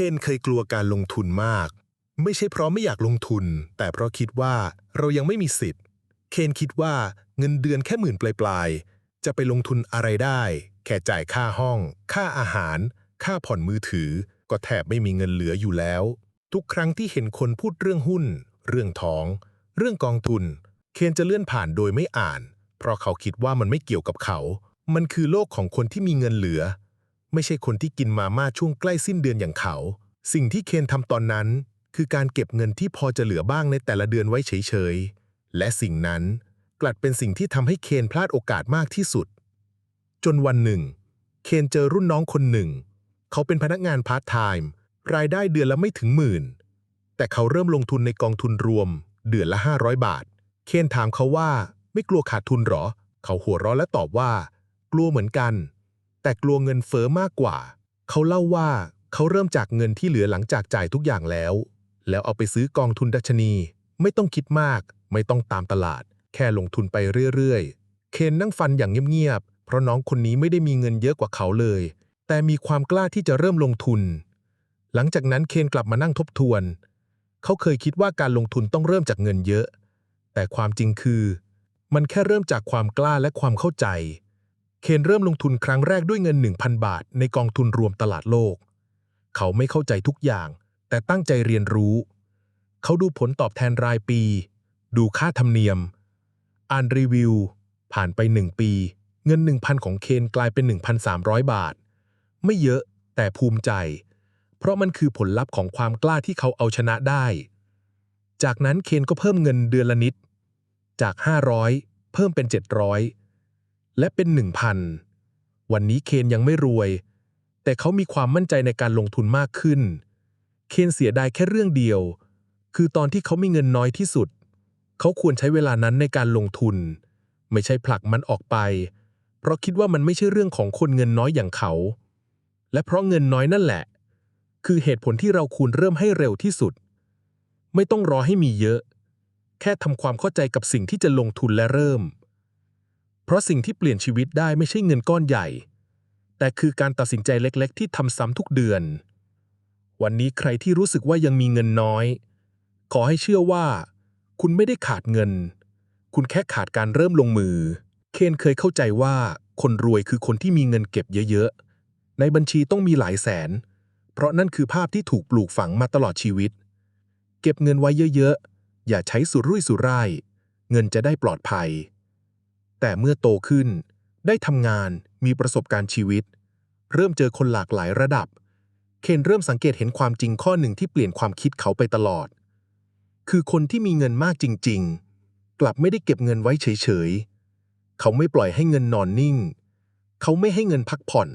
คนเคยกลัวการลงทุนมาก ไม่ใช่เพราะไม่อยากลงทุน แต่เพราะคิดว่าเรายังไม่มีสิทธิ์ เคนคิดว่าเงินเดือนแค่หมื่นปลายๆ จะไปลงทุนอะไรได้ แค่จ่ายค่าห้อง ค่าอาหาร ค่าผ่อนมือถือ ก็แทบไม่มีเงินเหลืออยู่แล้ว ทุกครั้งที่เห็นคนพูดเรื่องหุ้น เรื่องท้อง เรื่องกองทุน เคนจะเลื่อนผ่านโดยไม่อ่าน เพราะเขาคิดว่ามันไม่เกี่ยวกับเขา มันคือโลกของคนที่มีเงินเหลือ ไม่ใช่คนที่กินมาม่าช่วงใกล้สิ้นเดือนอย่างเขา สิ่งที่เคนทำตอนนั้น คือการเก็บเงินที่พอจะเหลือบ้างในแต่ละเดือนไว้เฉยๆ และสิ่งนั้นกลัดเป็นสิ่งที่ทำให้เคนพลาดโอกาสมากที่สุด จนวันหนึ่ง เคนเจอรุ่นน้องคนหนึ่ง เขาเป็นพนักงานพาร์ทไทม์รายได้เดือนละไม่ถึงหมื่น แต่เขาเริ่มลงทุนในกองทุนรวม เดือนละ 500 บาท เคนถามเขาว่า ไม่กลัวขาดทุนหรอ เขาหัวเราะและตอบว่า กลัวเหมือนกัน แต่กลัวเงินเฟอ้อมากกว่า เขาเล่าว่าเขาเริ่มจากเงินที่เหลือหลังจากจ่ายทุกอย่างแล้ว แล้วเอาไปซื้อกองทุนดัชนี ไม่ต้องคิดมาก ไม่ต้องตามตลาด แค่ลงทุนไปเรื่อยๆ เคนนั่งฟันอย่างเงียบๆ เพราะน้องคนนี้ไม่ได้มีเงินเยอะกว่าเขาเลย แต่มีความกล้าที่จะเริ่มลงทุน หลังจากนั้นเคนกลับมานั่งทบทวน เขาเคยคิดว่าการลงทุนต้องเริ่มจากเงินเยอะ แต่ความจริงคือ มันแค่เริ่มจากความกล้าและความเข้าใจ เคนเริ่มลงทุนครั้งแรกด้วยเงิน 1,000 บาท ในกองทุนรวมตลาดโลก เขาไม่เข้าใจทุกอย่าง แต่ตั้งใจเรียนรู้ เขาดูผลตอบแทนรายปี ดูค่าธรรมเนียม อ่านรีวิว ผ่านไปหนึ่งปี เงิน 1,000 ของเคนกลายเป็น 1,300 บาท ไม่เยอะแต่ภูมิใจ เพราะมันคือผลลัพธ์ของความกล้าที่เขาเอาชนะได้ จากนั้นเคนก็เพิ่มเงินเดือนละนิด จาก 500 เพิ่มเป็น 700 และเป็น 1,000 วันนี้เคนยังไม่รวย แต่เขามีความมั่นใจในการลงทุนมากขึ้น เคนเสียดายแค่เรื่องเดียว คือตอนที่เขามีเงินน้อยที่สุด เขาควรใช้เวลานั้นในการลงทุน ไม่ใช่ผลักมันออกไป เพราะคิดว่ามันไม่ใช่เรื่องของคนเงินน้อยอย่างเขา และเพราะเงินน้อยนั่นแหละ คือเหตุผลที่เราควรเริ่มให้เร็วที่สุด ไม่ต้องรอให้มีเยอะ แค่ทำความเข้าใจกับสิ่งที่จะลงทุนและเริ่ม เพราะสิ่งที่เปลี่ยนชีวิตได้ไม่ใช่เงินก้อนใหญ่ แต่คือการตัดสินใจเล็ก ๆ ที่ทำซ้ำทุกเดือน วันนี้ใครที่รู้สึกว่ายังมีเงินน้อย ขอให้เชื่อว่า คุณไม่ได้ขาดเงิน คุณแค่ขาดการเริ่มลงมือ เคนเคยเข้าใจว่าคนรวยคือคนที่มีเงินเก็บเยอะ ๆ ในบัญชีต้องมีหลายแสน เพราะนั่นคือภาพที่ถูกปลูกฝังมาตลอดชีวิต เก็บเงินไว้เยอะ ๆ อย่าใช้สุรุ่ยสุร่าย เงินจะได้ปลอดภัย แต่เมื่อโตขึ้น ได้ทำงานมีประสบการณ์ชีวิต เริ่มเจอคนหลากหลายระดับ เคนเริ่มสังเกตเห็นความจริงข้อหนึ่งที่เปลี่ยนความคิดเขาไปตลอด คือคนที่มีเงินมากจริง ๆ กลับไม่ได้เก็บเงินไว้เฉยๆ เขาไม่ปล่อยให้เงินนอนนิ่ง เขาไม่ให้เงินพักผ่อน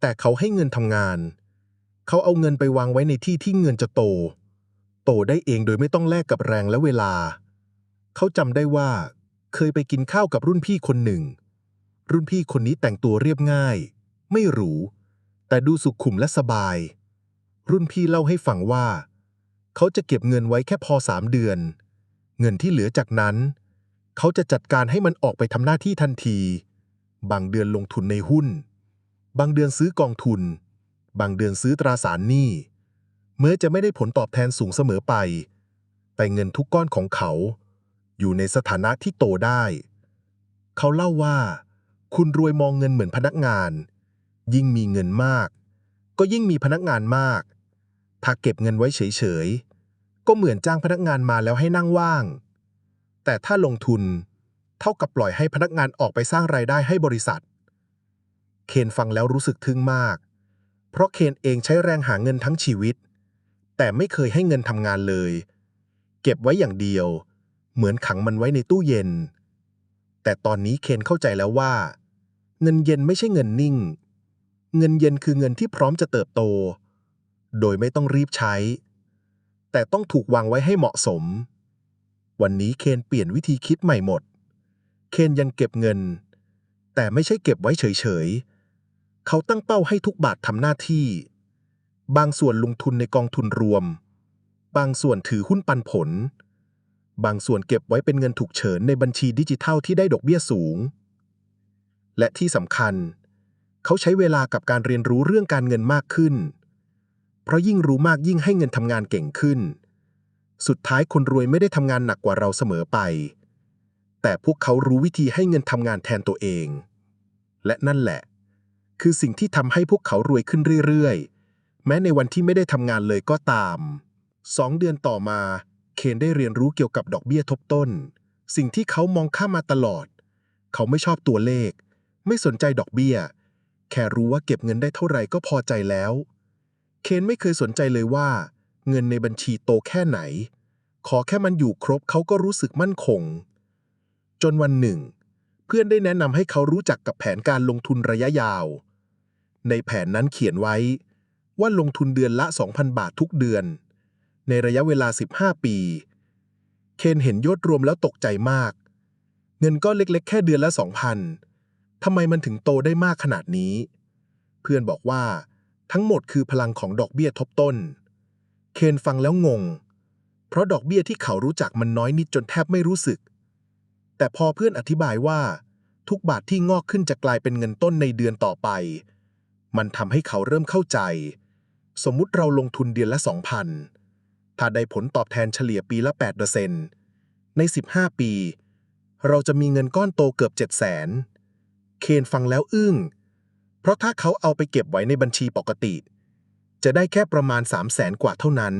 แต่เขาให้เงินทำงาน เขาเอาเงินไปวางไว้ในที่ที่เงินจะโต โตได้เองโดยไม่ต้องแลกกับแรงและเวลา เขาจำได้ว่า เคยไปกินข้าวกับรุ่นพี่คนหนึ่ง รุ่นพี่คนนี้แต่งตัวเรียบง่าย ไม่หรู แต่ดูสุขุมและสบาย รุ่นพี่เล่าให้ฟังว่า เขาจะเก็บเงินไว้แค่พอสามเดือน เงินที่เหลือจากนั้น เขาจะจัดการให้มันออกไปทำหน้าที่ทันที บางเดือนลงทุนในหุ้น บางเดือนซื้อกองทุน บางเดือนซื้อตราสารหนี้เมื่อจะไม่ได้ผลตอบแทนสูงเสมอไป แต่เงินทุกก้อนของเขา อยู่ในสถานะที่โตได้ เขาเล่าว่า คุณรวยมองเงินเหมือนพนักงาน ยิ่งมีเงินมาก ก็ยิ่งมีพนักงานมาก ถ้าเก็บเงินไว้เฉยๆ ก็เหมือนจ้างพนักงานมาแล้วให้นั่งว่าง แต่ถ้าลงทุนเท่ากับปล่อยให้พนักงานออกไปสร้างรายได้ให้บริษัท เคนฟังแล้วรู้สึกทึ่งมาก เพราะเคนเองใช้แรงหาเงินทั้งชีวิต แต่ไม่เคยให้เงินทำงานเลย เก็บไว้อย่างเดียว เหมือนขังมันไว้ในตู้เย็น แต่ตอนนี้เคนเข้าใจแล้วว่า เงินเย็นไม่ใช่เงินนิ่ง เงินเย็นคือเงินที่พร้อมจะเติบโต โดยไม่ต้องรีบใช้ แต่ต้องถูกวางไว้ให้เหมาะสม วันนี้เคนเปลี่ยนวิธีคิดใหม่หมด เคนยังเก็บเงิน แต่ไม่ใช่เก็บไว้เฉยๆ เขาตั้งเป้าให้ทุกบาททำหน้าที่ บางส่วนลงทุนในกองทุนรวม บางส่วนถือหุ้นปันผล บางส่วนเก็บไว้เป็นเงินฉุกเฉินในบัญชีดิจิทัลที่ได้ดอกเบี้ยสูง และที่สำคัญ เขาใช้เวลากับการเรียนรู้เรื่องการเงินมากขึ้น เพราะยิ่งรู้มากยิ่งให้เงินทำงานเก่งขึ้น สุดท้ายคนรวยไม่ได้ทำงานหนักกว่าเราเสมอไป แต่พวกเขารู้วิธีให้เงินทำงานแทนตัวเอง และนั่นแหละ คือสิ่งที่ทำให้พวกเขารวยขึ้นเรื่อยๆ แม้ในวันที่ไม่ได้ทำงานเลยก็ตามสองเดือนต่อมา เคนได้เรียนรู้เกี่ยวกับดอกเบี้ยทบต้น สิ่งที่เขามองข้ามมาตลอด เขาไม่ชอบตัวเลข ไม่สนใจดอกเบี้ย แค่รู้ว่าเก็บเงินได้เท่าไหร่ก็พอใจแล้ว เคนไม่เคยสนใจเลยว่า เงินในบัญชีโตแค่ไหน ขอแค่มันอยู่ครบเขาก็รู้สึกมั่นคง จนวันหนึ่ง เพื่อนได้แนะนำให้เขารู้จักกับแผนการลงทุนระยะยาว ในแผนนั้นเขียนไว้ว่าลงทุนเดือนละ 2,000 บาททุกเดือน ในระยะเวลา 15 ปี เคนเห็นยอดรวมแล้วตกใจมาก เงินก็เล็กๆ แค่เดือนละ 2,000ทำไมมันถึงโตได้มากขนาดนี้ เพื่อนบอกว่า ทั้งหมดคือพลังของดอกเบี้ยทบต้น เคนฟังแล้วงง เพราะดอกเบี้ยที่เขารู้จักมันน้อยนิดจนแทบไม่รู้สึก แต่พอเพื่อนอธิบายว่า ทุกบาทที่งอกขึ้นจะกลายเป็นเงินต้นในเดือนต่อไป มันทำให้เขาเริ่มเข้าใจ สมมุติเราลงทุนเดือนละ2,000 ถ้าได้ผลตอบแทนเฉลี่ยปีละ 8%ใน 15 ปี เราจะมีเงินก้อนโตเกือบ 700,000เคนฟังแล้วอึ้ง เพราะถ้าเขาเอาไปเก็บไว้ในบัญชีปกติ จะได้แค่ประมาณ 3 0 0แสนกว่าเท่านั้น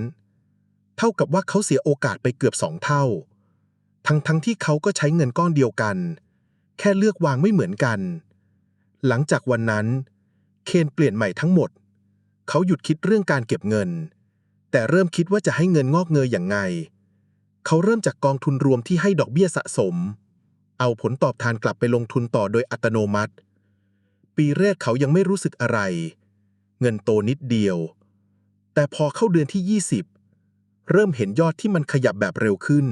เท่ากับว่าเขาเสียโอกาสไปเกือบสองเท่า ทั้งทั้งที่เขาก็ใช้เงินก้อนเดียวกัน แค่เลือกวางไม่เหมือนกัน หลังจากวันนั้น เคนเปลี่ยนใหม่ทั้งหมด เขาหยุดคิดเรื่องการเก็บเงิน แต่เริ่มคิดว่าจะให้เงินงอกเงยอย่างไง เขาเริ่มจากกองทุนรวมที่ให้ดอกเบี้ยสะสม เอาผลตอบแทนกลับไปลงทุนต่อโดยอัตโนมัติ ปีแรกเขายังไม่รู้สึกอะไร เงินโตนิดเดียว แต่พอเข้าเดือนที่ 20 เริ่มเห็นยอดที่มันขยับแบบเร็วขึ้น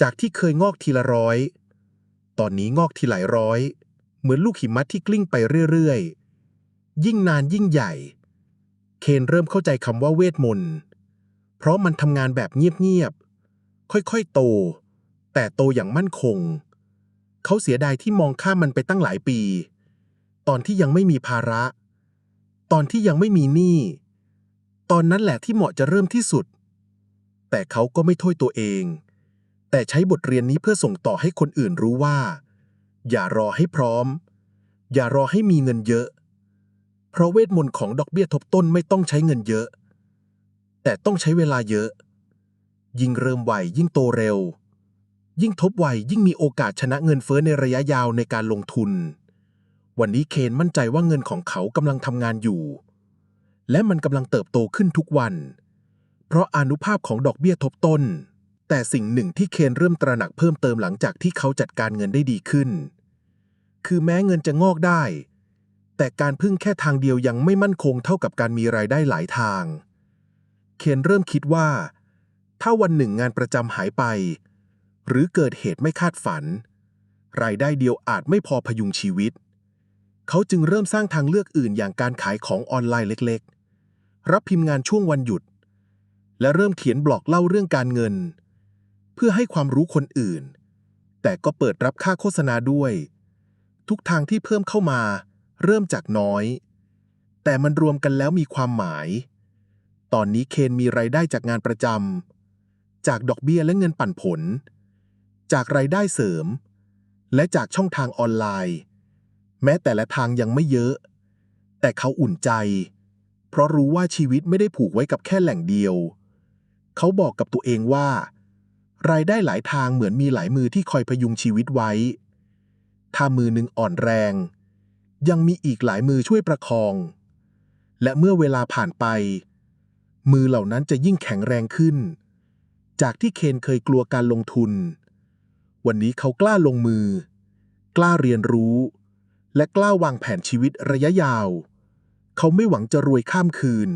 จากที่เคยงอกทีละร้อย ตอนนี้งอกทีหลายร้อย เหมือนลูกหิมะที่กลิ้งไปเรื่อยๆ ยิ่งนานยิ่งใหญ่ เคนเริ่มเข้าใจคำว่าเวทมนต์ เพราะมันทำงานแบบเงียบๆ ค่อยๆ โต แต่โตอย่างมั่นคง เขาเสียดายที่มองข้ามมันไปตั้งหลายปี ตอนที่ยังไม่มีภาระ ตอนที่ยังไม่มีหนี้ ตอนนั้นแหละที่เหมาะจะเริ่มที่สุด แต่เขาก็ไม่โทษตัวเอง แต่ใช้บทเรียนนี้เพื่อส่งต่อให้คนอื่นรู้ว่า อย่ารอให้พร้อม อย่ารอให้มีเงินเยอะ เพราะเวทมนต์ของดอกเบี้ยทบต้นไม่ต้องใช้เงินเยอะ แต่ต้องใช้เวลาเยอะ ยิ่งเริ่มไวยิ่งโตเร็ว ยิ่งทบไวยิ่งมีโอกาสชนะเงินเฟ้อในระยะยาวในการลงทุน วันนี้เคนมั่นใจว่าเงินของเขากำลังทำงานอยู่ และมันกำลังเติบโตขึ้นทุกวัน เพราะอนุภาพของดอกเบี้ยทบต้น แต่สิ่งหนึ่งที่เคนเริ่มตระหนักเพิ่มเติมหลังจากที่เขาจัดการเงินได้ดีขึ้น คือแม้เงินจะงอกได้ แต่การพึ่งแค่ทางเดียวยังไม่มั่นคงเท่ากับการมีรายได้หลายทาง เคนเริ่มคิดว่า ถ้าวันหนึ่งงานประจำหายไป หรือเกิดเหตุไม่คาดฝัน รายได้เดียวอาจไม่พอพยุงชีวิต เขาจึงเริ่มสร้างทางเลือกอื่นอย่างการขายของออนไลน์เล็กๆ รับพิมพ์งานช่วงวันหยุด และเริ่มเขียนบล็อกเล่าเรื่องการเงิน เพื่อให้ความรู้คนอื่น แต่ก็เปิดรับค่าโฆษณาด้วย ทุกทางที่เพิ่มเข้ามา เริ่มจากน้อย แต่มันรวมกันแล้วมีความหมาย ตอนนี้เคนมีรายได้จากงานประจำ จากดอกเบี้ยและเงินปันผล จากรายได้เสริม และจากช่องทางออนไลน์ แม้แต่ละทางยังไม่เยอะ แต่เขาอุ่นใจ เพราะรู้ว่าชีวิตไม่ได้ผูกไว้กับแค่แหล่งเดียว เขาบอกกับตัวเองว่า รายได้หลายทางเหมือนมีหลายมือที่คอยพยุงชีวิตไว้ ถ้ามือหนึ่งอ่อนแรง ยังมีอีกหลายมือช่วยประคอง และเมื่อเวลาผ่านไป มือเหล่านั้นจะยิ่งแข็งแรงขึ้น จากที่เคนเคยกลัวการลงทุน วันนี้เขากล้าลงมือ กล้าเรียนรู้ และกล้าวางแผนชีวิตระยะยาว เขาไม่หวังจะรวยข้ามคืน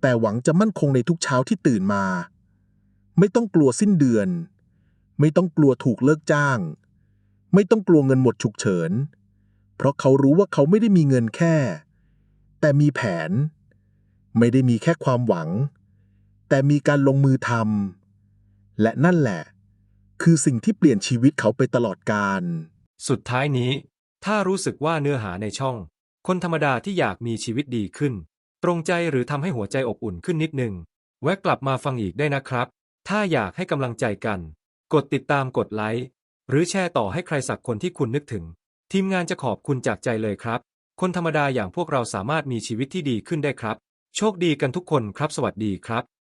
แต่หวังจะมั่นคงในทุกเช้าที่ตื่นมา ไม่ต้องกลัวสิ้นเดือน ไม่ต้องกลัวถูกเลิกจ้าง ไม่ต้องกลัวเงินหมดฉุกเฉิน เพราะเขารู้ว่าเขาไม่ได้มีเงินแค่ แต่มีแผน ไม่ได้มีแค่ความหวัง แต่มีการลงมือทำและนั่นแหละ คือสิ่งที่เปลี่ยนชีวิตเขาไปตลอดกาลสุดท้ายนี้ ถ้ารู้สึกว่าเนื้อหาในช่อง คนธรรมดาที่อยากมีชีวิตดีขึ้นตตรงใจหรือทำให้หัวใจอบอุ่นขึ้นนิดนึง แวะกลับมาฟังอีกได้นะครับ ถ้าอยากให้กำลังใจกัน กดติดตามกดไลค์หรือแชร์ต่อให้ใครสักคนที่คุณนึกถึง ทีมงานจะขอบคุณจากใจเลยครับ คนธรรมดาอย่างพวกเราสามารถมีชีวิตที่ดีขึ้นได้ครับ โชคดีกันทุกคนครับ สวัสดีครับ